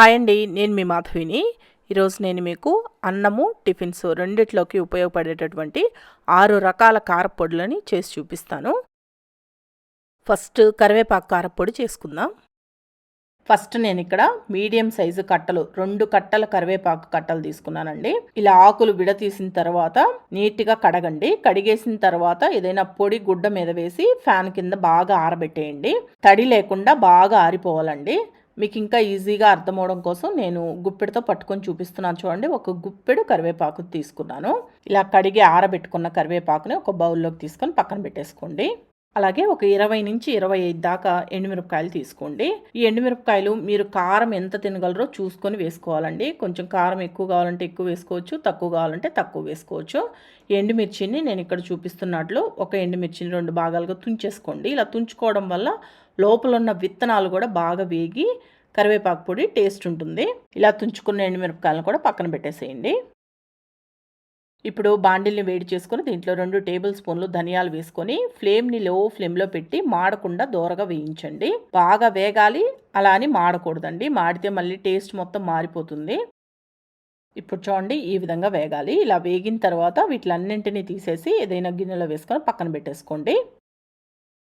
Hi అండి నేను మీ మాధవిని. ఈరోజు నేను మీకు అన్నము టిఫిన్స్ రెండిట్లోకి ఉపయోగపడేటటువంటి ఆరు రకాల కారపొడులని చేసి చూపిస్తాను. ఫస్ట్ కరివేపాకు కారపొడి చేసుకుందాం. ఫస్ట్ నేను ఇక్కడ మీడియం సైజు కట్టలు రెండు కట్టల కరివేపాకు కట్టలు తీసుకున్నానండి. ఇలా ఆకులు విడతీసిన తర్వాత నీట్గా కడగండి. కడిగేసిన తర్వాత ఏదైనా పొడి గుడ్డ మీద వేసి ఫ్యాన్ కింద బాగా ఆరబెట్టేయండి. తడి లేకుండా బాగా ఆరిపోవాలండి. మీకు ఇంకా ఈజీగా అర్థమవడం కోసం నేను గుప్పెడితో పట్టుకొని చూపిస్తున్నాను చూడండి. ఒక గుప్పెడు కరివేపాకు తీసుకున్నాను. ఇలా కడిగి ఆరబెట్టుకున్న కరివేపాకుని ఒక బౌల్లోకి తీసుకొని పక్కన పెట్టేసుకోండి. అలాగే ఒక ఇరవై నుంచి ఇరవై ఐదు దాకా ఎండుమిరపకాయలు తీసుకోండి. ఈ ఎండుమిరపకాయలు మీరు కారం ఎంత తినగలరో చూసుకొని వేసుకోవాలండి. కొంచెం కారం ఎక్కువ కావాలంటే ఎక్కువ వేసుకోవచ్చు తక్కువ కావాలంటే తక్కువ వేసుకోవచ్చు. ఎండుమిర్చిని నేను ఇక్కడ చూపిస్తున్నట్లు ఒక ఎండుమిర్చిని రెండు భాగాలుగా తుంచేసుకోండి. ఇలా తుంచుకోవడం వల్ల లోపల ఉన్న విత్తనాలు కూడా బాగా వేగి కరివేపాకు పొడి టేస్ట్ ఉంటుంది. ఇలా తుంచుకున్న ఎండుమిరపకాయలను కూడా పక్కన పెట్టేసేయండి. ఇప్పుడు బాండిల్ని వేడి చేసుకొని దీంట్లో రెండు టేబుల్ స్పూన్లు ధనియాలు వేసుకొని ఫ్లేమ్ని లో ఫ్లేమ్లో పెట్టి మాడకుండా దూరగా వేయించండి. బాగా వేగాలి అలా అని మాడకూడదండి. మాడితే మళ్ళీ టేస్ట్ మొత్తం మారిపోతుంది. ఇప్పుడు చూడండి ఈ విధంగా వేగాలి. ఇలా వేగిన తర్వాత వీటిలన్నింటినీ తీసేసి ఏదైనా గిన్నెలో వేసుకొని పక్కన పెట్టేసుకోండి.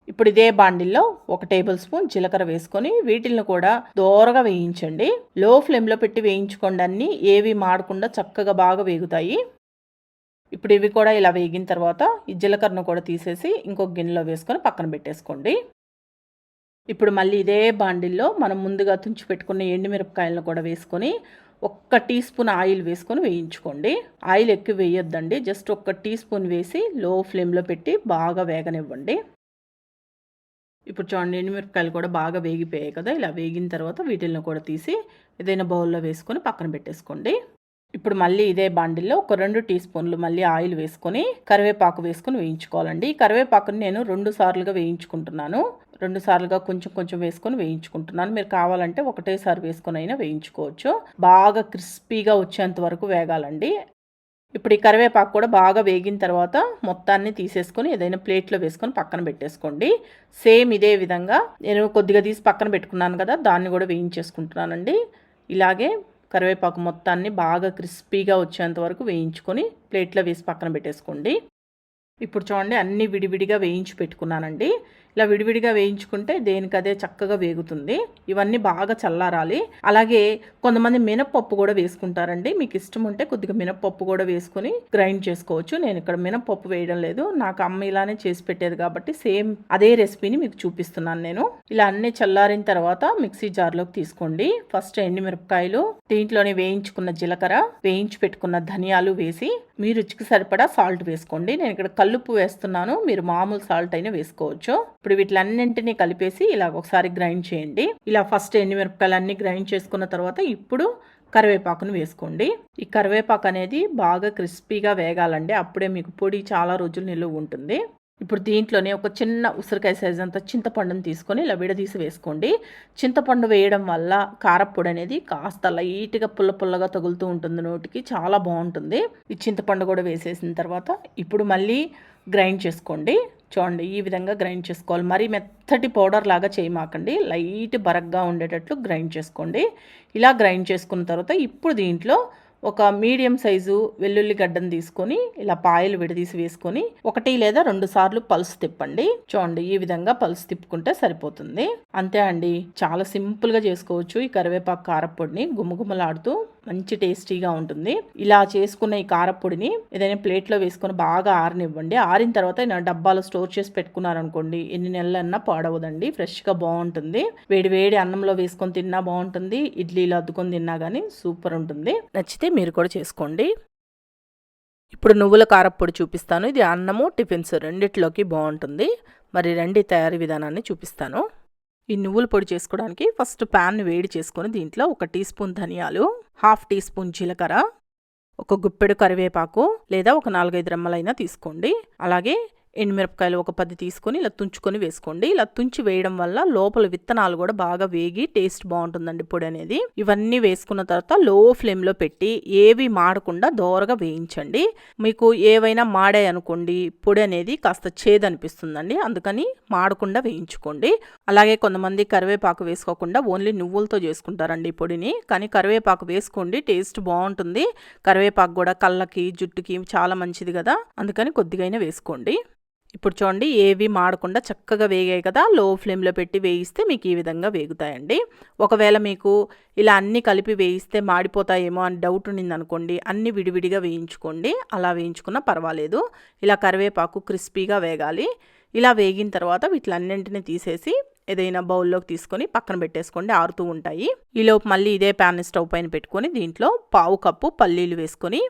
ఇప్పుడు ఇదే బాండిల్లో ఒక టేబుల్ స్పూన్ జీలకర్ర వేసుకొని వీటిల్ని కూడా దోరగా వేయించండి. లో ఫ్లేమ్లో పెట్టి వేయించుకోండి. అన్ని ఏవి మాడకుండా చక్కగా బాగా వేగుతాయి. ఇప్పుడు ఇవి కూడా ఇలా వేగిన తర్వాత ఈ జీలకర్రను కూడా తీసేసి ఇంకొక గిన్నెలో వేసుకొని పక్కన పెట్టేసుకోండి. ఇప్పుడు మళ్ళీ ఇదే బాండిల్లో మనం ముందుగా తుంచి పెట్టుకున్న ఎండుమిరపకాయలను కూడా వేసుకొని ఒక్క టీ స్పూన్ ఆయిల్ వేసుకొని వేయించుకోండి. ఆయిల్ ఎక్కువ వేయొద్దండి. జస్ట్ ఒక్క టీ స్పూన్ వేసి లో ఫ్లేమ్లో పెట్టి బాగా వేగనివ్వండి. ఇప్పుడు చూడండి ఎండుమిరపకాయలు కూడా బాగా వేగిపోయాయి కదా. ఇలా వేగిన తర్వాత వీటిల్ని కూడా తీసి ఏదైనా బౌల్లో వేసుకొని పక్కన పెట్టేసుకోండి. ఇప్పుడు మళ్ళీ ఇదే బాండిల్లో ఒక రెండు టీ స్పూన్లు మళ్ళీ ఆయిల్ వేసుకొని కరివేపాకు వేసుకొని వేయించుకోవాలండి. కరివేపాకుని నేను రెండు సార్లుగా వేయించుకుంటున్నాను. రెండు సార్లుగా కొంచెం కొంచెం వేసుకొని వేయించుకుంటున్నాను. మీరు కావాలంటే ఒకటేసారి వేసుకొని అయినా వేయించుకోవచ్చు. బాగా క్రిస్పీగా వచ్చేంత వరకు వేగాలండి. ఇప్పుడు ఈ కరివేపాకు కూడా బాగా వేగిన తర్వాత మొత్తాన్ని తీసేసుకొని ఏదైనా ప్లేట్లో వేసుకొని పక్కన పెట్టేసుకోండి. సేమ్ ఇదే విధంగా నేను కొద్దిగా తీసి పక్కన పెట్టుకున్నాను కదా దాన్ని కూడా వేయించేసుకుంటున్నానండి. ఇలాగే కరివేపాకు మొత్తాన్ని బాగా క్రిస్పీగా వచ్చేంత వరకు వేయించుకొని ప్లేట్లో వేసి పక్కన పెట్టేసుకోండి. ఇప్పుడు చూడండి అన్నీ విడివిడిగా వేయించి పెట్టుకున్నానండి. ఇలా విడివిడిగా వేయించుకుంటే దేనికదే చక్కగా వేగుతుంది. ఇవన్నీ బాగా చల్లారాలి. అలాగే కొంతమంది మినపప్పు కూడా వేసుకుంటారండి. మీకు ఇష్టం ఉంటే కొద్దిగా మినపప్పు కూడా వేసుకొని గ్రైండ్ చేసుకోవచ్చు. నేను ఇక్కడ మినపప్పు వేయడం లేదు. నాకు అమ్మ ఇలానే చేసి పెట్టేది కాబట్టి సేమ్ అదే రెసిపీని మీకు చూపిస్తున్నాను నేను. ఇలా అన్ని చల్లారిన తర్వాత మిక్సీ జార్లోకి తీసుకోండి. ఫస్ట్ ఎండుమిరపకాయలు దీంట్లోనే వేయించుకున్న జీలకర్ర వేయించి పెట్టుకున్న ధనియాలు వేసి మీ రుచికి సరిపడా సాల్ట్ వేసుకోండి. నేను ఇక్కడ కల్లుప్పు వేస్తున్నాను. మీరు మామూలు సాల్ట్ అయినా వేసుకోవచ్చు. ఇప్పుడు ఇప్పుడు వీటిలన్నింటినీ కలిపేసి ఇలా ఒకసారి గ్రైండ్ చేయండి. ఇలా ఫస్ట్ ఎండుమిరపకాయలన్నీ గ్రైండ్ చేసుకున్న తర్వాత ఇప్పుడు కరివేపాకును వేసుకోండి. ఈ కరివేపాకు అనేది బాగా క్రిస్పీగా వేగాలండి. అప్పుడే మీకు పొడి చాలా రోజులు నిలువ ఉంటుంది. ఇప్పుడు దీంట్లోనే ఒక చిన్న ఉసిరికాయ సైజ్ అంత చింతపండును తీసుకొని ఇలా విడదీసి వేసుకోండి. చింతపండు వేయడం వల్ల కారప్పొడి అనేది కాస్త లైట్గా పుల్ల పుల్లగా తగులుతూ ఉంటుంది నోటికి. చాలా బాగుంటుంది. ఈ చింతపండు కూడా వేసేసిన తర్వాత ఇప్పుడు మళ్ళీ గ్రైండ్ చేసుకోండి. చూడండి ఈ విధంగా గ్రైండ్ చేసుకోవాలి. మరీ మెత్తటి పౌడర్ లాగా చేయమాకండి. లైట్ బరగ్గా ఉండేటట్లు గ్రైండ్ చేసుకోండి. ఇలా గ్రైండ్ చేసుకున్న తర్వాత ఇప్పుడు దీంట్లో ఒక మీడియం సైజు వెల్లుల్లి గడ్డను తీసుకొని ఇలా పాయలు విడదీసి వేసుకొని ఒకటి లేదా రెండు సార్లు పల్స్ తిప్పండి. చూడండి ఈ విధంగా పల్స్ తిప్పుకుంటే సరిపోతుంది. అంతే అండి. చాలా సింపుల్గా చేసుకోవచ్చు ఈ కరివేపాకు కారపొడిని గుమగుమలాడుతూ. మంచి టేస్టీగా ఉంటుంది. ఇలా చేసుకున్న ఈ కారపొడిని ఏదైనా ప్లేట్లో వేసుకొని బాగా ఆరనివ్వండి. ఆరిన తర్వాత డబ్బాలో స్టోర్ చేసి పెట్టుకున్నారనుకోండి ఎన్ని నెలలన్నా పాడవదండి. ఫ్రెష్గా బాగుంటుంది. వేడి వేడి అన్నంలో వేసుకొని తిన్నా బాగుంటుంది. ఇడ్లీలో అద్దుకొని తిన్నా కానీ సూపర్ ఉంటుంది. నచ్చితే మీరు కూడా చేసుకోండి. ఇప్పుడు నువ్వుల కారప్పొడి చూపిస్తాను. ఇది అన్నము టిఫిన్స్ రెండిట్లోకి బాగుంటుంది. మరి రెండి తయారీ విధానాన్ని చూపిస్తాను. ఈ నువ్వుల పొడి చేసుకోవడానికి ఫస్ట్ ప్యాన్ వేడి చేసుకొని దీంట్లో ఒక టీ స్పూన్ ధనియాలు హాఫ్ టీ స్పూన్ జీలకర్ర ఒక గుప్పెడు కరివేపాకు లేదా ఒక నాలుగైదు రెమ్మలైనా తీసుకోండి. అలాగే ఎండుమిరపకాయలు ఒక పది తీసుకొని ఇలా తుంచుకొని వేసుకోండి. ఇలా తుంచి వేయడం వల్ల లోపల విత్తనాలు కూడా బాగా వేగి టేస్ట్ బాగుంటుందండి పొడి అనేది. ఇవన్నీ వేసుకున్న తర్వాత లో ఫ్లేమ్లో పెట్టి ఏవి మాడకుండా దోరగా వేయించండి. మీకు ఏవైనా మాడాయి అనుకోండి పొడి అనేది కాస్త చేదు అనిపిస్తుందండి. అందుకని మాడకుండా వేయించుకోండి. అలాగే కొంతమంది కరివేపాకు వేసుకోకుండా ఓన్లీ నువ్వులతో చేసుకుంటారండి ఈ పొడిని. కానీ కరివేపాకు వేసుకోండి టేస్ట్ బాగుంటుంది. కరివేపాకు కూడా కళ్ళకి జుట్టుకి చాలా మంచిది కదా. అందుకని కొద్దిగైనా వేసుకోండి. ఇప్పుడు చూడండి ఏవి మాడకుండా చక్కగా వేగాయి కదా లో ఫ్లేమ్లో పెట్టి వేయిస్తే మీకు ఈ విధంగా వేగుతాయండి. ఒకవేళ మీకు ఇలా అన్నీ కలిపి వేయిస్తే మాడిపోతాయేమో అని డౌట్ ఉండింది అనుకోండి విడివిడిగా వేయించుకోండి. అలా వేయించుకున్నా పర్వాలేదు. ఇలా కరివేపాకు క్రిస్పీగా వేగాలి. ఇలా వేగిన తర్వాత వీటిలన్నింటినీ తీసేసి ఏదైనా బౌల్లోకి తీసుకొని పక్కన పెట్టేసుకోండి ఆరుతూ ఉంటాయి. ఈలోపు మళ్ళీ ఇదే ప్యాన్ స్టవ్ పైన పెట్టుకొని దీంట్లో పావు కప్పు పల్లీలు వేసుకొని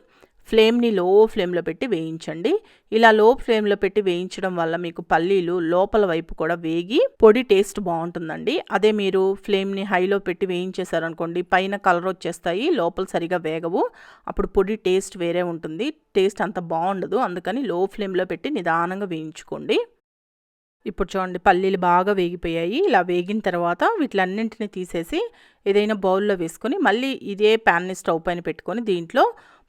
ఫ్లేమ్ని లో ఫ్లేమ్లో పెట్టి వేయించండి. ఇలా లో ఫ్లేమ్లో పెట్టి వేయించడం వల్ల మీకు పల్లీలు లోపల వైపు కూడా వేగి పొడి టేస్ట్ బాగుంటుందండి. అదే మీరు ఫ్లేమ్ని హైలో పెట్టి వేయించేశారనుకోండి పైన కలర్ వచ్చేస్తాయి లోపల సరిగా వేగవు. అప్పుడు పొడి టేస్ట్ వేరే ఉంటుంది. టేస్ట్ అంత బాగుండదు. అందుకని లో ఫ్లేమ్లో పెట్టి నిదానంగా వేయించుకోండి. ఇప్పుడు చూడండి పల్లీలు బాగా వేగిపోయాయి. ఇలా వేగిన తర్వాత వీటిలన్నింటినీ తీసేసి ఏదైనా బౌల్లో వేసుకొని మళ్ళీ ఇదే ప్యాన్ని స్టవ్ పైన పెట్టుకొని దీంట్లో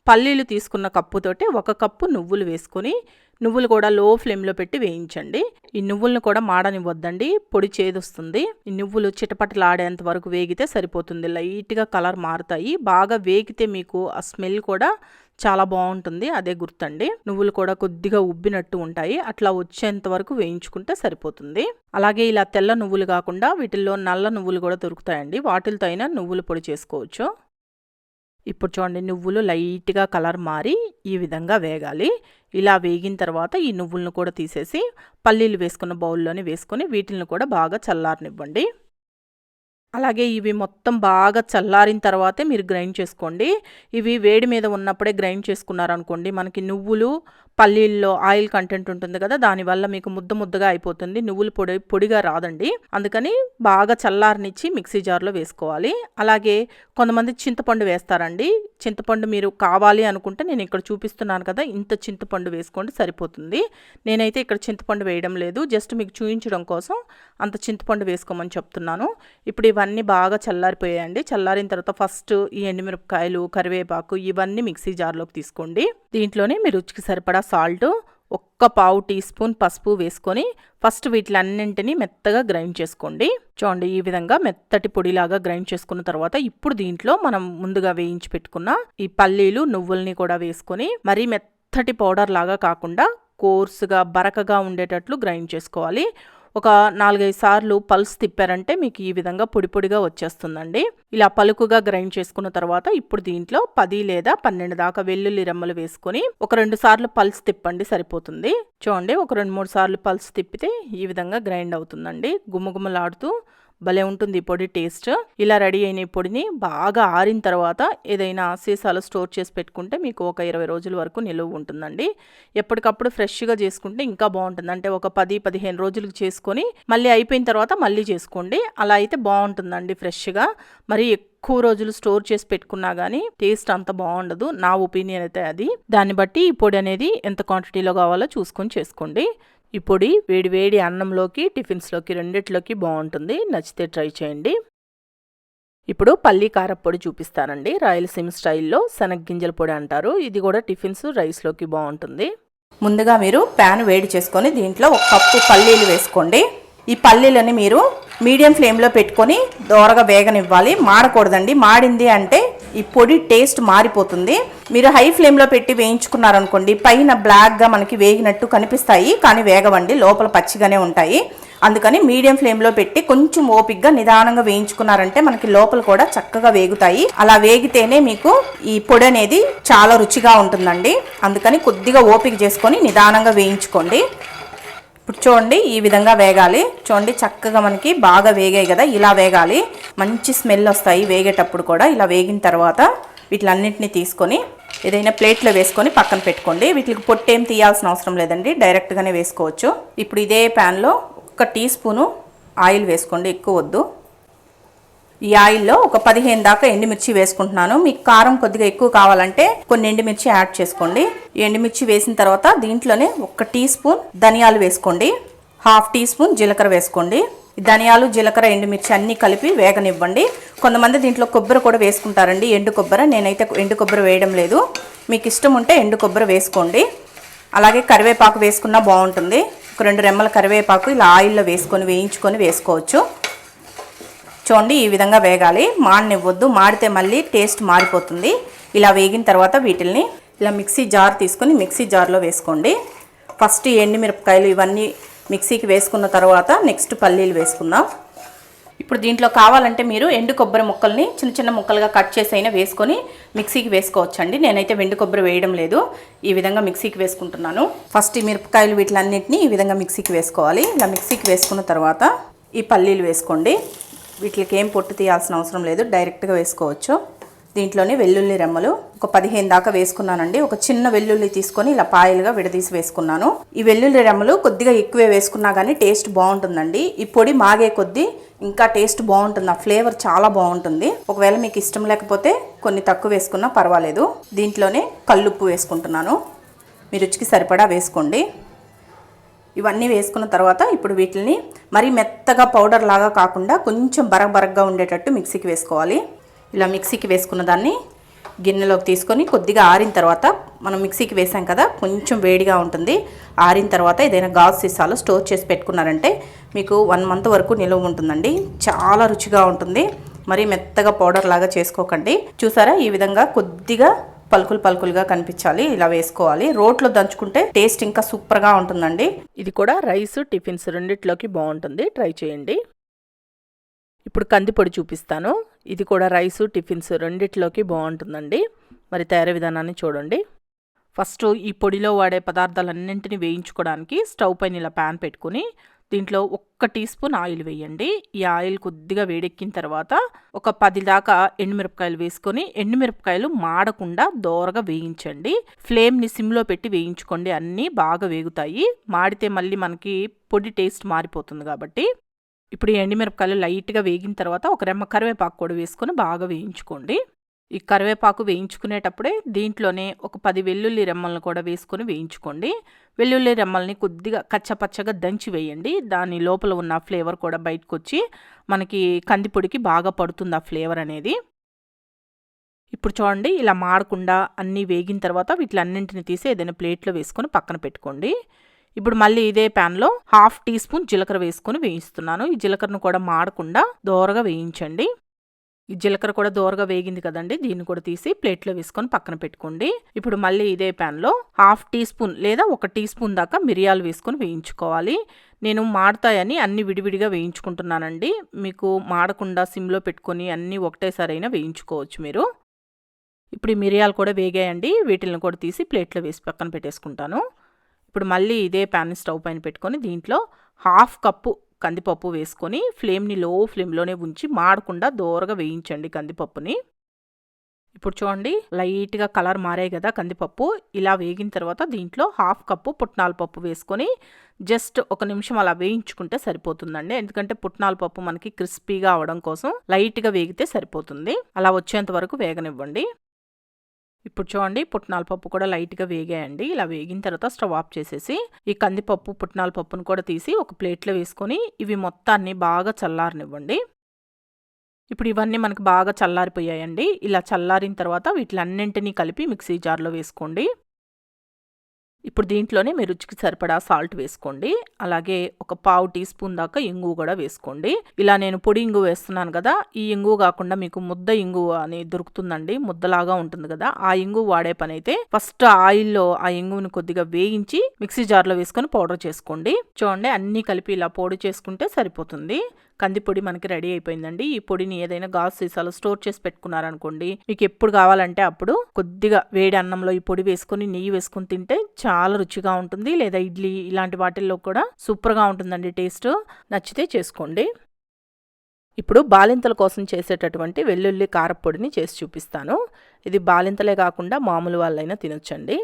పల్లీలు తీసుకున్న కప్పుతోటి ఒక కప్పు నువ్వులు వేసుకొని నువ్వులు కూడా లో ఫ్లేమ్లో పెట్టి వేయించండి. ఈ నువ్వులను కూడా మాడనివ్వద్దండి పొడి చేదొస్తుంది. ఈ నువ్వులు చిటపటలాడేంత వరకు వేగితే సరిపోతుంది. లైట్గా కలర్ మారుతాయి. బాగా వేగితే మీకు ఆ స్మెల్ కూడా చాలా బాగుంటుంది అదే గుర్తండి. నువ్వులు కూడా కొద్దిగా ఉబ్బినట్టు ఉంటాయి. అట్లా వచ్చేంత వరకు వేయించుకుంటే సరిపోతుంది. అలాగే ఇలా తెల్ల నువ్వులు కాకుండా వీటిల్లో నల్ల నువ్వులు కూడా దొరుకుతాయండి. వాటితో అయినా నువ్వుల పొడి చేసుకోవచ్చు. ఇప్పుడు చూడండి నువ్వులు లైట్గా కలర్ మారి ఈ విధంగా వేగాలి. ఇలా వేగిన తర్వాత ఈ నువ్వులను కూడా తీసేసి పల్లీలు వేసుకున్న బౌల్లోనే వేసుకొని వీటిని కూడా బాగా చల్లారనివ్వండి. అలాగే ఇవి మొత్తం బాగా చల్లారిన తర్వాతే మీరు గ్రైండ్ చేసుకోండి. ఇవి వేడి మీద ఉన్నప్పుడే గ్రైండ్ చేసుకున్నారనుకోండి మనకి నువ్వులు పల్లీల్లో ఆయిల్ కంటెంట్ ఉంటుంది కదా దానివల్ల మీకు ముద్ద ముద్దగా అయిపోతుంది నువ్వులు పొడి పొడిగా రాదండి. అందుకని బాగా చల్లారనిచ్చి మిక్సీ జార్లో వేసుకోవాలి. అలాగే కొంతమంది చింతపండు వేస్తారండి. చింతపండు మీరు కావాలి అనుకుంటే నేను ఇక్కడ చూపిస్తున్నాను కదా ఇంత చింతపండు వేసుకోండి సరిపోతుంది. నేనైతే ఇక్కడ చింతపండు వేయడం లేదు జస్ట్ మీకు చూపించడం కోసం అంత చింతపండు వేసుకోమని చెప్తున్నాను. ఇప్పుడు ఇవన్నీ బాగా చల్లారిపోయాయండి. చల్లారిన తర్వాత ఫస్ట్ ఈ ఎండుమిరపకాయలు కరివేపాకు ఇవన్నీ మిక్సీ జార్లోకి తీసుకోండి. దీంట్లోనే మీ రుచికి సరిపడా సాల్ట్ ఒక్క పావు టీ స్పూన్ పసుపు వేసుకొని ఫస్ట్ వీటిలన్నింటినీ మెత్తగా గ్రైండ్ చేసుకోండి. చూడండి ఈ విధంగా మెత్తటి పొడిలాగా గ్రైండ్ చేసుకున్న తర్వాత ఇప్పుడు దీంట్లో మనం ముందుగా వేయించి పెట్టుకున్న ఈ పల్లీలు నువ్వుల్ని కూడా వేసుకొని మరీ మెత్తటి పౌడర్ లాగా కాకుండా కోర్సుగా బరకగా ఉండేటట్లు గ్రైండ్ చేసుకోవాలి. ఒక నాలుగైదు సార్లు పల్స్ తిప్పారంటే మీకు ఈ విధంగా పొడి పొడిగా వచ్చేస్తుందండి. ఇలా పలుకుగా గ్రైండ్ చేసుకున్న తర్వాత ఇప్పుడు దీంట్లో పది లేదా పన్నెండు దాకా వెల్లుల్లి రెమ్మలు వేసుకొని ఒక రెండు సార్లు పల్స్ తిప్పండి సరిపోతుంది. చూడండి ఒక రెండు మూడు సార్లు పల్స్ తిప్పితే ఈ విధంగా గ్రైండ్ అవుతుందండి. గుమ్మగుమ్మలాడుతూ భలే ఉంటుంది ఈ పొడి టేస్ట్. ఇలా రెడీ అయిన ఈ పొడిని బాగా ఆరిన తర్వాత ఏదైనా సీసాలో స్టోర్ చేసి పెట్టుకుంటే మీకు ఒక ఇరవై రోజుల వరకు నిలువ ఉంటుందండి. ఎప్పటికప్పుడు ఫ్రెష్గా చేసుకుంటే ఇంకా బాగుంటుంది. అంటే ఒక పది పదిహేను రోజులకు చేసుకొని మళ్ళీ అయిపోయిన తర్వాత మళ్ళీ చేసుకోండి. అలా అయితే బాగుంటుందండి ఫ్రెష్గా. మరి ఎక్కువ రోజులు స్టోర్ చేసి పెట్టుకున్నా కానీ టేస్ట్ అంత బాగుండదు. నా ఒపీనియన్ అయితే అది. దాన్ని బట్టి ఈ పొడి అనేది ఎంత క్వాంటిటీలో కావాలో చూసుకొని చేసుకోండి. ఈ పొడి వేడివేడి అన్నంలోకి టిఫిన్స్లోకి రెండిట్లోకి బాగుంటుంది. నచ్చితే ట్రై చేయండి. ఇప్పుడు పల్లీ కారపొడి చూపిస్తానండి. రాయలసీమ స్టైల్లో శనగ్గింజల పొడి అంటారు. ఇది కూడా టిఫిన్స్ రైస్లోకి బాగుంటుంది. ముందుగా మీరు ప్యాన్ వేడి చేసుకొని దీంట్లో ఒక కప్పు పల్లీలు వేసుకోండి. ఈ పల్లీలని మీరు మీడియం ఫ్లేమ్లో పెట్టుకొని దోరగా వేగనివ్వాలి. మాడకూడదండి. మాడింది అంటే ఈ పొడి టేస్ట్ మారిపోతుంది. మీరు హై ఫ్లేమ్లో పెట్టి వేయించుకున్నారనుకోండి పైన బ్లాక్గా మనకి వేగినట్టు కనిపిస్తాయి కానీ వేగవండి లోపల పచ్చిగానే ఉంటాయి. అందుకని మీడియం ఫ్లేమ్లో పెట్టి కొంచెం ఓపిక్గా నిదానంగా వేయించుకున్నారంటే మనకి లోపల కూడా చక్కగా వేగుతాయి. అలా వేగితేనే మీకు ఈ పొడి అనేది చాలా రుచిగా ఉంటుందండి. అందుకని కొద్దిగా ఓపిక చేసుకొని నిదానంగా వేయించుకోండి. ఇప్పుడు చూడండి ఈ విధంగా వేగాలి. చూడండి చక్కగా మనకి బాగా వేగాయి కదా ఇలా వేగాలి. మంచి స్మెల్ వస్తాయి వేగేటప్పుడు కూడా. ఇలా వేగిన తర్వాత వీటిలన్నింటినీ తీసుకొని ఏదైనా ప్లేట్లో వేసుకొని పక్కన పెట్టుకోండి. వీటికి పొట్టేం తీయాల్సిన అవసరం లేదండి. డైరెక్ట్గానే వేసుకోవచ్చు. ఇప్పుడు ఇదే ప్యాన్లో ఒక టీ స్పూను ఆయిల్ వేసుకోండి. ఎక్కువ వద్దు. ఈ ఆయిల్లో ఒక పదిహేను దాకా ఎండుమిర్చి వేసుకుంటున్నాను. మీకు కారం కొద్దిగా ఎక్కువ కావాలంటే కొన్ని ఎండుమిర్చి యాడ్ చేసుకోండి. ఎండుమిర్చి వేసిన తర్వాత దీంట్లోనే ఒక టీ స్పూన్ ధనియాలు వేసుకోండి. హాఫ్ టీ స్పూన్ జీలకర్ర వేసుకోండి. ధనియాలు జీలకర్ర ఎండుమిర్చి అన్నీ కలిపి వేగనివ్వండి. కొంతమంది దీంట్లో కొబ్బరి కూడా వేసుకుంటారండి ఎండు కొబ్బరి. నేనైతే ఎండు కొబ్బరి వేయడం లేదు. మీకు ఇష్టం ఉంటే ఎండు కొబ్బరి వేసుకోండి. అలాగే కరివేపాకు వేసుకున్నా బాగుంటుంది. ఒక రెండు రెమ్మల కరివేపాకు ఇలా ఆయిల్లో వేసుకొని వేయించుకొని వేసుకోవచ్చు. చూడండి ఈ విధంగా వేగాలి. మాడనివ్వద్దు మాడితే మళ్ళీ టేస్ట్ మారిపోతుంది. ఇలా వేగిన తర్వాత వీటిల్ని ఇలా మిక్సీ జార్ తీసుకొని మిక్సీ జార్లో వేసుకోండి. ఫస్ట్ ఈ ఎండుమిరపకాయలు ఇవన్నీ మిక్సీకి వేసుకున్న తర్వాత నెక్స్ట్ పల్లీలు వేసుకుందాం. ఇప్పుడు దీంట్లో కావాలంటే మీరు ఎండు కొబ్బరి ముక్కల్ని చిన్న చిన్న ముక్కలుగా కట్ చేసి అయినా వేసుకొని మిక్సీకి వేసుకోవచ్చండి. నేనైతే వెండు కొబ్బరి వేయడం లేదు. ఈ విధంగా మిక్సీకి వేసుకుంటున్నాను. ఫస్ట్ ఈ మిరపకాయలు వీటిలన్నింటినీ ఈ విధంగా మిక్సీకి వేసుకోవాలి. ఇలా మిక్సీకి వేసుకున్న తర్వాత ఈ పల్లీలు వేసుకోండి. వీటికి ఏం పొట్టు తీయాల్సిన అవసరం లేదు డైరెక్ట్గా వేసుకోవచ్చు. దీంట్లోనే వెల్లుల్లి రెమ్మలు ఒక పదిహేను దాకా వేసుకున్నానండి. ఒక చిన్న వెల్లుల్లి తీసుకొని ఇలా పాయలుగా విడదీసి వేసుకున్నాను. ఈ వెల్లుల్లి రెమ్మలు కొద్దిగా ఎక్కువే వేసుకున్నా కానీ టేస్ట్ బాగుంటుందండి. ఈ పొడి మాగే కొద్దీ ఇంకా టేస్ట్ బాగుంటుంది. ఆ ఫ్లేవర్ చాలా బాగుంటుంది. ఒకవేళ మీకు ఇష్టం లేకపోతే కొన్ని తక్కువ వేసుకున్నా పర్వాలేదు. దీంట్లోనే కల్లుప్పు వేసుకుంటున్నాను. మీ రుచికి సరిపడా వేసుకోండి. ఇవన్నీ వేసుకున్న తర్వాత ఇప్పుడు వీటిని మరీ మెత్తగా పౌడర్ లాగా కాకుండా కొంచెం బరగబరగ్గా ఉండేటట్టు మిక్సీకి వేసుకోవాలి. ఇలా మిక్సీకి వేసుకున్న దాన్ని గిన్నెలోకి తీసుకొని కొద్దిగా ఆరిన తర్వాత మనం మిక్సీకి వేసాం కదా కొంచెం వేడిగా ఉంటుంది. ఆరిన తర్వాత ఏదైనా గాజు సీసాలో స్టోర్ చేసి పెట్టుకున్నారంటే మీకు వన్ మంత్ వరకు నిలువ ఉంటుందండి. చాలా రుచిగా ఉంటుంది. మరీ మెత్తగా పౌడర్ లాగా చేసుకోకండి. చూసారా ఈ విధంగా కొద్దిగా పలుకులు పలుకులుగా కనిపించాలి. ఇలా వేసుకోవాలి. రోట్లో దంచుకుంటే టేస్ట్ ఇంకా సూపర్గా ఉంటుందండి. ఇది కూడా రైస్ టిఫిన్స్ రెండిట్లోకి బాగుంటుంది. ట్రై చేయండి. ఇప్పుడు కందిపొడి చూపిస్తాను. ఇది కూడా రైస్ టిఫిన్స్ రెండిట్లోకి బాగుంటుందండి. మరి తయారీ విధానాన్ని చూడండి. ఫస్ట్ ఈ పొడిలో వాడే పదార్థాలన్నింటినీ వేయించుకోవడానికి స్టవ్ పైన ఇలా ప్యాన్ పెట్టుకుని దీంట్లో ఒక్క టీ స్పూన్ ఆయిల్ వేయండి. ఈ ఆయిల్ కొద్దిగా వేడెక్కిన తర్వాత ఒక పది దాకా ఎండుమిరపకాయలు వేసుకొని ఎండుమిరపకాయలు మాడకుండా దోరగా వేయించండి. ఫ్లేమ్ని సిమ్లో పెట్టి వేయించుకోండి. అన్నీ బాగా వేగుతాయి. మాడితే మళ్ళీ మనకి పొడి టేస్ట్ మారిపోతుంది కాబట్టి. ఇప్పుడు ఎండుమిరపకాయలు లైట్గా వేగిన తర్వాత ఒక రెమ్మ కరివేపాకు కూడా వేసుకొని బాగా వేయించుకోండి. ఈ కరివేపాకు వేయించుకునేటప్పుడే దీంట్లోనే ఒక పది వెల్లుల్లి రెమ్మలను కూడా వేసుకొని వేయించుకోండి. వెల్లుల్లి రెమ్మల్ని కొద్దిగా కచ్చపచ్చగా దంచి వేయండి. దాని లోపల ఉన్న ఫ్లేవర్ కూడా బయటకు వచ్చి మనకి కందిపొడికి బాగా పడుతుంది ఆ ఫ్లేవర్ అనేది. ఇప్పుడు చూడండి ఇలా మాడకుండా అన్నీ వేగిన తర్వాత వీటిలన్నింటిని తీసి ఏదైనా ప్లేట్లో వేసుకొని పక్కన పెట్టుకోండి. ఇప్పుడు మళ్ళీ ఇదే ప్యాన్లో హాఫ్ టీ స్పూన్ జీలకర్ర వేసుకొని వేయిస్తున్నాను. ఈ జీలకర్రను కూడా మాడకుండా దోరగా వేయించండి. ఈ జీలకర్ర కూడా దోరగా వేగింది కదండి దీన్ని కూడా తీసి ప్లేట్లో వేసుకొని పక్కన పెట్టుకోండి. ఇప్పుడు మళ్ళీ ఇదే ప్యాన్లో హాఫ్ టీ స్పూన్ లేదా ఒక టీ స్పూన్ దాకా మిరియాలు వేసుకొని వేయించుకోవాలి. నేను మాడతాయని అన్ని విడివిడిగా వేయించుకుంటున్నానండి. మీకు మాడకుండా సిమ్లో పెట్టుకొని అన్నీ ఒకటేసారైనా వేయించుకోవచ్చు మీరు. ఇప్పుడు ఈ మిరియాలు కూడా వేగాయండి వీటిని కూడా తీసి ప్లేట్లో వేసి పక్కన పెట్టేసుకుంటాను. ఇప్పుడు మళ్ళీ ఇదే ప్యాన్ స్టవ్ పైన పెట్టుకొని దీంట్లో హాఫ్ కప్పు కందిపప్పు వేసుకొని ఫ్లేమ్ని లో ఫ్లేమ్లోనే ఉంచి మాడకుండా దోరగా వేయించండి కందిపప్పుని. ఇప్పుడు చూడండి లైట్గా కలర్ మారాయి కదా కందిపప్పు. ఇలా వేగిన తర్వాత దీంట్లో హాఫ్ కప్పు పుట్నాల పప్పు వేసుకొని జస్ట్ ఒక నిమిషం అలా వేయించుకుంటే సరిపోతుందండి. ఎందుకంటే పుట్నాల పప్పు మనకి క్రిస్పీగా అవడం కోసం లైట్గా వేగితే సరిపోతుంది. అలా వచ్చేంత వరకు వేగనివ్వండి. ఇప్పుడు చూడండి పుట్నాల పప్పు కూడా లైట్గా వేగాయండి. ఇలా వేగిన తర్వాత స్టవ్ ఆఫ్ చేసేసి ఈ కందిపప్పు పుట్నాల పప్పును కూడా తీసి ఒక ప్లేట్లో వేసుకొని ఇవి మొత్తాన్ని బాగా చల్లారనివ్వండి. ఇప్పుడు ఇవన్నీ మనకు బాగా చల్లారిపోయాయండి. ఇలా చల్లారిన తర్వాత వీటిలన్నింటినీ కలిపి మిక్సీ జార్లో వేసుకోండి. ఇప్పుడు దీంట్లోనే మీ రుచికి సరిపడా సాల్ట్ వేసుకోండి. అలాగే ఒక పావు టీ స్పూన్ దాకా ఇంగు కూడా వేసుకోండి. ఇలా నేను పొడి ఇంగు వేస్తున్నాను కదా ఈ ఇంగు కాకుండా మీకు ముద్ద ఇంగు అని దొరుకుతుందండి ముద్దలాగా ఉంటుంది కదా ఆ ఇంగు వాడే పని అయితే ఫస్ట్ ఆయిల్లో ఆ ఇంగుని కొద్దిగా వేయించి మిక్సీ జార్లో వేసుకొని పౌడర్ చేసుకోండి. చూడండి అన్నీ కలిపి ఇలా పొడి చేసుకుంటే సరిపోతుంది. కందిపొడి మనకి రెడీ అయిపోయిందండి. ఈ పొడిని ఏదైనా గాజు సీసాలో స్టోర్ చేసి పెట్టుకున్నారనుకోండి మీకు ఎప్పుడు కావాలంటే అప్పుడు కొద్దిగా వేడి అన్నంలో ఈ పొడి వేసుకుని నెయ్యి వేసుకొని తింటే చాలా రుచిగా ఉంటుంది. లేదా ఇడ్లీ ఇలాంటి వాటిల్లో కూడా సూపర్గా ఉంటుందండి టేస్ట్. నచ్చితే చేసుకోండి. ఇప్పుడు బాలింతల కోసం చేసేటటువంటి వెల్లుల్లి కారపొడిని చేసి చూపిస్తాను. ఇది బాలింతలే కాకుండా మామూలు వాళ్ళైనా తినొచ్చండి.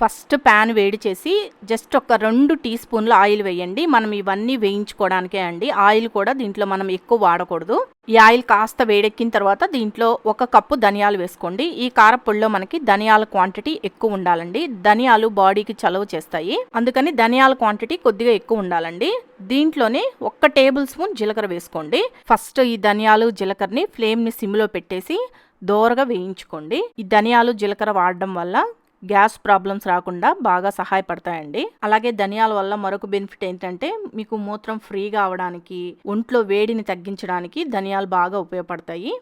ఫస్ట్ ప్యాన్ వేడి చేసి జస్ట్ ఒక రెండు టీ స్పూన్లు ఆయిల్ వేయండి. మనం ఇవన్నీ వేయించుకోవడానికే అండి. ఆయిల్ కూడా దీంట్లో మనం ఎక్కువ వాడకూడదు. ఈ ఆయిల్ కాస్త వేడెక్కిన తర్వాత దీంట్లో ఒక కప్పు ధనియాలు వేసుకోండి. ఈ కారపొడిలో మనకి ధనియాల క్వాంటిటీ ఎక్కువ ఉండాలండి. ధనియాలు బాడీకి చలవ చేస్తాయి. అందుకని ధనియాల క్వాంటిటీ కొద్దిగా ఎక్కువ ఉండాలండి. దీంట్లోనే ఒక్క టేబుల్ స్పూన్ జీలకర్ర వేసుకోండి. ఫస్ట్ ఈ ధనియాలు జీలకర్రని ఫ్లేమ్ని సిమ్లో పెట్టేసి దోరగా వేయించుకోండి. ఈ ధనియాలు జీలకర్ర వాడడం వల్ల గ్యాస్ ప్రాబ్లమ్స్ రాకుండా బాగా సహాయపడతాయండి. అలాగే ధనియాల వల్ల మరొక బెనిఫిట్ ఏంటంటే మీకు మూత్రం ఫ్రీగా అవడానికి ఒంట్లో వేడిని తగ్గించడానికి ధనియాలు బాగా ఉపయోగపడతాయి.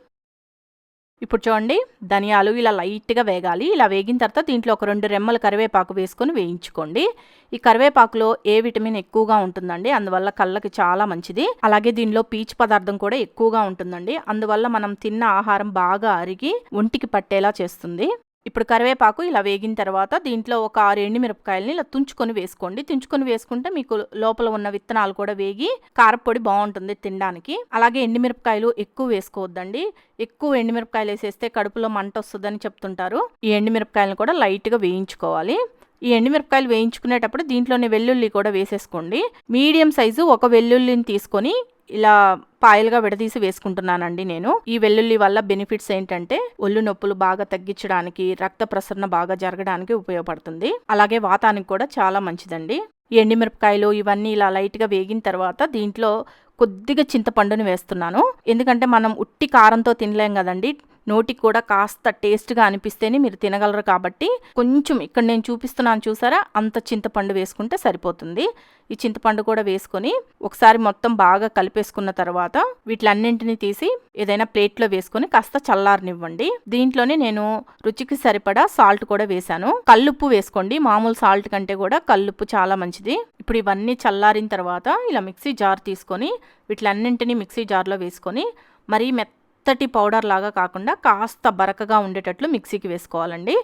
ఇప్పుడు చూడండి ధనియాలు ఇలా లైట్గా వేగాలి. ఇలా వేగిన తర్వాత దీంట్లో ఒక రెండు రెమ్మల కరివేపాకు వేసుకొని వేయించుకోండి. ఈ కరివేపాకులో ఏ విటమిన్ ఎక్కువగా ఉంటుందండి? అందువల్ల కళ్ళకి చాలా మంచిది. అలాగే దీనిలో పీచు పదార్థం కూడా ఎక్కువగా ఉంటుందండి. అందువల్ల మనం తిన్న ఆహారం బాగా అరిగి ఒంటికి పట్టేలా చేస్తుంది. ఇప్పుడు కరివేపాకు ఇలా వేగిన తర్వాత దీంట్లో ఒక ఆరు ఎండుమిరపకాయలని ఇలా తుంచుకొని వేసుకోండి. తుంచుకొని వేసుకుంటే మీకు లోపల ఉన్న విత్తనాలు కూడా వేగి కారపొడి బాగుంటుంది తినడానికి. అలాగే ఎండుమిరపకాయలు ఎక్కువ వేసుకోవద్దండి. ఎక్కువ ఎండుమిరపకాయలు వేసేస్తే కడుపులో మంట వస్తుందని చెప్తుంటారు. ఈ ఎండుమిరపకాయలను కూడా లైట్గా వేయించుకోవాలి. ఈ ఎండుమిరపకాయలు వేయించుకునేటప్పుడు దీంట్లోనే వెల్లుల్లి కూడా వేసేసుకోండి. మీడియం సైజు ఒక వెల్లుల్లిని తీసుకొని ఇలా పాయలుగా విడదీసి వేసుకుంటున్నానండి నేను. ఈ వెల్లుల్లి వల్ల బెనిఫిట్స్ ఏంటంటే ఒళ్ళు నొప్పులు బాగా తగ్గించడానికి రక్త ప్రసరణ బాగా జరగడానికి ఉపయోగపడుతుంది. అలాగే వాతానికి కూడా చాలా మంచిదండి. ఎండిమిరపకాయలు ఇవన్నీ ఇలా లైట్గా వేగిన తర్వాత దీంట్లో కొద్దిగా చింతపండుని వేస్తున్నాను. ఎందుకంటే మనం ఉట్టి కారంతో తినలేం కదండి. నోటికి కూడా కాస్త టేస్ట్గా అనిపిస్తేనే మీరు తినగలరు కాబట్టి కొంచెం ఇక్కడ నేను చూపిస్తున్నాను చూసారా? అంత చింతపండు వేసుకుంటే సరిపోతుంది. ఈ చింతపండు కూడా వేసుకొని ఒకసారి మొత్తం బాగా కలిపేసుకున్న తర్వాత వీటిలన్నింటినీ తీసి ఏదైనా ప్లేట్లో వేసుకొని కాస్త చల్లారనివ్వండి. దీంట్లోనే నేను రుచికి సరిపడా సాల్ట్ కూడా వేశాను. కల్లుప్పు వేసుకోండి. మామూలు సాల్ట్ కంటే కూడా కల్లుప్పు చాలా మంచిది. ఇప్పుడు ఇవన్నీ చల్లారిన తర్వాత ఇలా మిక్సీ జార్ తీసుకొని వీటిలన్నింటినీ మిక్సీ జార్లో వేసుకొని మరీ మెత్త మెత్తటి పౌడర్ లాగా కాకుండా కాస్త బరకగా ఉండేటట్లు మిక్సీకి వేసుకోవాలండి.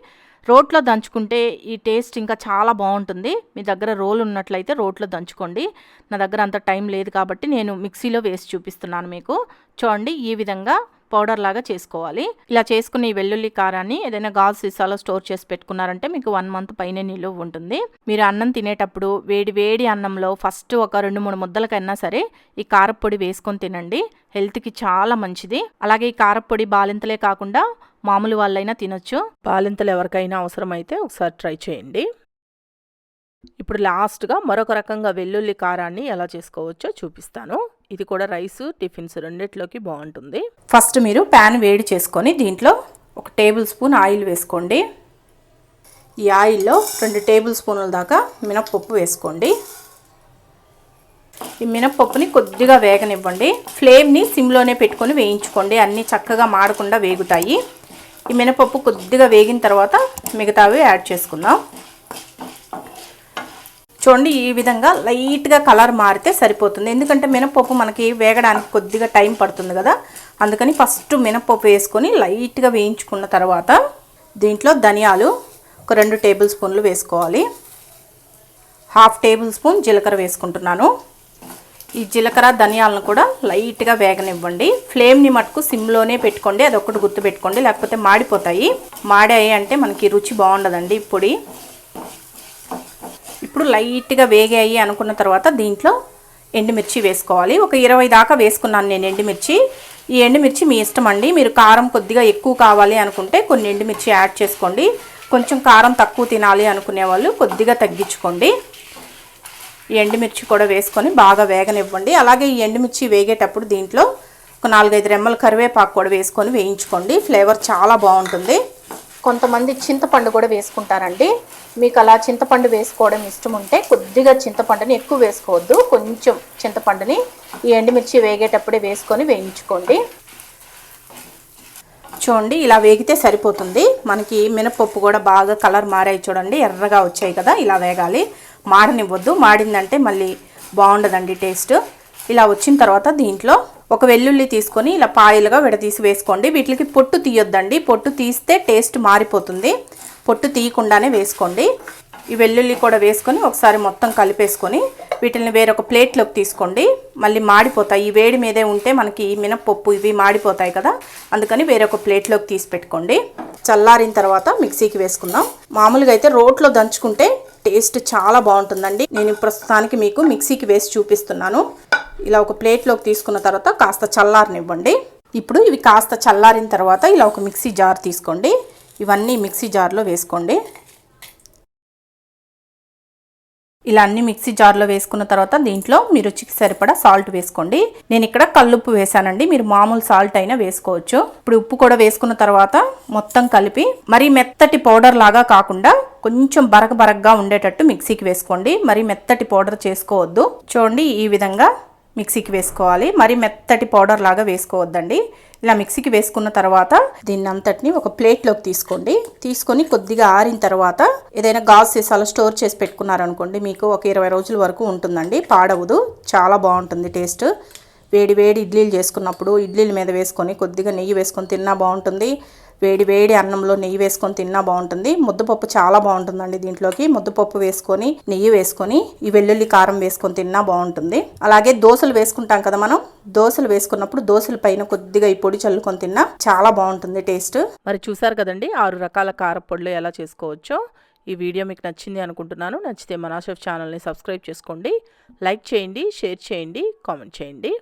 రోట్లో దంచుకుంటే ఈ టేస్ట్ ఇంకా చాలా బాగుంటుంది. మీ దగ్గర రోల్ ఉన్నట్లయితే రోట్లో దంచుకోండి. నా దగ్గర అంత టైం లేదు కాబట్టి నేను మిక్సీలో వేసి చూపిస్తున్నాను మీకు. చూడండి ఈ విధంగా పౌడర్ లాగా చేసుకోవాలి. ఇలా చేసుకున్న ఈ వెల్లుల్లి కారాన్ని ఏదైనా గాజు సీసాలో స్టోర్ చేసి పెట్టుకున్నారంటే మీకు వన్ మంత్ పైనే నిలువ ఉంటుంది. మీరు అన్నం తినేటప్పుడు వేడి వేడి అన్నంలో ఫస్ట్ ఒక రెండు మూడు ముద్దలకైనా సరే ఈ కారపొడి వేసుకొని తినండి. హెల్త్కి చాలా మంచిది. అలాగే ఈ కారపొడి బాలింతలే కాకుండా మామూలు వాళ్ళైనా తినొచ్చు. బాలింతలు ఎవరికైనా అవసరమైతే ఒకసారి ట్రై చేయండి. ఇప్పుడు లాస్ట్గా మరొక రకంగా వెల్లుల్లి కారాన్ని ఎలా చేసుకోవచ్చో చూపిస్తాను. ఇది కూడా రైస్ టిఫిన్స్ రెండిట్లోకి బాగుంటుంది. ఫస్ట్ మీరు ప్యాన్ వేడి చేసుకొని దీంట్లో ఒక టేబుల్ స్పూన్ ఆయిల్ వేసుకోండి. ఈ ఆయిల్లో రెండు టేబుల్ స్పూన్ల దాకా మినప్పప్పు వేసుకోండి. ఈ మినప్పప్పుని కొద్దిగా వేగనివ్వండి. ఫ్లేమ్ని సిమ్లోనే పెట్టుకొని వేయించుకోండి. అన్నీ చక్కగా మాడకుండా వేగుతాయి. ఈ మినపప్పు కొద్దిగా వేగిన తర్వాత మిగతావి యాడ్ చేసుకుందాం. చూడండి ఈ విధంగా లైట్గా కలర్ మారితే సరిపోతుంది. ఎందుకంటే మినపప్పు మనకి వేగడానికి కొద్దిగా టైం పడుతుంది కదా. అందుకని ఫస్ట్ మినపప్పు వేసుకొని లైట్గా వేయించుకున్న తర్వాత దీంట్లో ధనియాలు ఒక రెండు టేబుల్ స్పూన్లు వేసుకోవాలి. హాఫ్ టేబుల్ స్పూన్ జీలకర్ర వేసుకుంటున్నాను. ఈ జీలకర్ర ధనియాలను కూడా లైట్గా వేగనివ్వండి. ఫ్లేమ్ని మటుకు సిమ్లోనే పెట్టుకోండి. అది ఒకటి గుర్తు పెట్టుకోండి లేకపోతే మాడిపోతాయి. మాడాయి అంటే మనకి రుచి బాగుండదండి. ఇప్పుడు పొడి ఇప్పుడు లైట్గా వేగాయి అనుకున్న తర్వాత దీంట్లో ఎండుమిర్చి వేసుకోవాలి. ఒక ఇరవై దాకా వేసుకున్నాను నేను ఎండుమిర్చి. ఈ ఎండుమిర్చి మీ ఇష్టం అండి. మీరు కారం కొద్దిగా ఎక్కువ కావాలి అనుకుంటే కొన్ని ఎండుమిర్చి యాడ్ చేసుకోండి. కొంచెం కారం తక్కువ తినాలి అనుకునే వాళ్ళు కొద్దిగా తగ్గించుకోండి. ఎండుమిర్చి కూడా వేసుకొని బాగా వేగనివ్వండి. అలాగే ఈ ఎండుమిర్చి వేగేటప్పుడు దీంట్లో ఒక నాలుగైదు రెమ్మల కరివేపాకు కూడా వేసుకొని వేయించుకోండి. ఫ్లేవర్ చాలా బాగుంటుంది. కొంతమంది చింతపండు కూడా వేసుకుంటారండి. మీకు అలా చింతపండు వేసుకోవడం ఇష్టం ఉంటే కొద్దిగా చింతపండుని ఎక్కువ వేసుకోవద్దు. కొంచెం చింతపండుని ఈ ఎండుమిర్చి వేగేటప్పుడే వేసుకొని వేయించుకోండి. చూడండి ఇలా వేగితే సరిపోతుంది. మనకి మినపప్పు కూడా బాగా కలర్ మారాయి చూడండి. ఎర్రగా వచ్చాయి కదా ఇలా వేగాలి. మాడనివ్వద్దు. మాడిందంటే మళ్ళీ బాగుండదండి టేస్ట్. ఇలా వచ్చిన తర్వాత దీంట్లో ఒక వెల్లుల్లి తీసుకొని ఇలా పాయలుగా విడదీసి వేసుకోండి. వీటికి పొట్టు తీయొద్దండి. పొట్టు తీస్తే టేస్ట్ మారిపోతుంది. పొట్టు తీయకుండానే వేసుకోండి. ఈ వెల్లుల్లి కూడా వేసుకొని ఒకసారి మొత్తం కలిపేసుకొని వీటిని వేరొక ప్లేట్లోకి తీసుకోండి. మళ్ళీ మాడిపోతాయి. ఈ వేడి మీదే ఉంటే మనకి ఈ మినపప్పు ఇవి మాడిపోతాయి కదా. అందుకని వేరొక ప్లేట్లోకి తీసి పెట్టుకోండి. చల్లారిన తర్వాత మిక్సీకి వేసుకుందాం. మామూలుగా అయితే రోట్లో దంచుకుంటే టేస్ట్ చాలా బాగుంటుందండి. నేను ప్రస్తుతానికి మీకు మిక్సీకి వేసి చూపిస్తున్నాను. ఇలా ఒక ప్లేట్లోకి తీసుకున్న తర్వాత కాస్త చల్లారనివ్వండి. ఇప్పుడు ఇవి కాస్త చల్లారిన తర్వాత ఇలా ఒక మిక్సీ జార్ తీసుకోండి. ఇవన్నీ మిక్సీ జార్లో వేసుకోండి. ఇలా అన్ని మిక్సీ జార్లో వేసుకున్న తర్వాత దీంట్లో మీ రుచికి సరిపడా సాల్ట్ వేసుకోండి. నేను ఇక్కడ కల్లుప్పు వేసానండి మీరు మామూలు సాల్ట్ అయినా వేసుకోవచ్చు. ఇప్పుడు ఉప్పు కూడా వేసుకున్న తర్వాత మొత్తం కలిపి మరి మెత్తటి పౌడర్ లాగా కాకుండా కొంచెం బరక బరకగా ఉండేటట్టు మిక్సీకి వేసుకోండి. మరి మెత్తటి పౌడర్ చేసుకోవద్దు. చూడండి ఈ విధంగా మిక్సీకి వేసుకోవాలి. మరి మెత్తటి పౌడర్ లాగా వేసుకోవద్దండి. ఇలా మిక్సీకి వేసుకున్న తర్వాత దీన్ని అంతటిని ఒక ప్లేట్లోకి తీసుకోండి. తీసుకొని కొద్దిగా ఆరిన తర్వాత ఏదైనా గాజు సీసాలో స్టోర్ చేసి పెట్టుకున్నారనుకోండి మీకు ఒక ఇరవై రోజుల వరకు ఉంటుందండి. పాడవదు. చాలా బాగుంటుంది టేస్ట్. వేడి వేడి ఇడ్లీలు చేసుకున్నప్పుడు ఇడ్లీల మీద వేసుకొని కొద్దిగా నెయ్యి వేసుకొని తిన్నా బాగుంటుంది. వేడి వేడి అన్నంలో నెయ్యి వేసుకొని తిన్నా బాగుంటుంది. ముద్దపప్పు చాలా బాగుంటుందండి దీంట్లోకి. ముద్దపప్పు వేసుకొని నెయ్యి వేసుకొని ఈ వెల్లుల్లి కారం వేసుకొని తిన్నా బాగుంటుంది. అలాగే దోశలు వేసుకుంటాం కదా మనం. దోశలు వేసుకున్నప్పుడు దోశల పైన కొద్దిగా ఈ పొడి చల్లుకొని తిన్నా చాలా బాగుంటుంది టేస్ట్. మరి చూసారు కదండి ఆరు రకాల కారపొడులు ఎలా చేసుకోవచ్చో. ఈ వీడియో మీకు నచ్చింది అనుకుంటున్నాను. నచ్చితే మనాషెఫ్ ఛానల్ని సబ్స్క్రైబ్ చేసుకోండి. లైక్ చేయండి షేర్ చేయండి కామెంట్ చేయండి.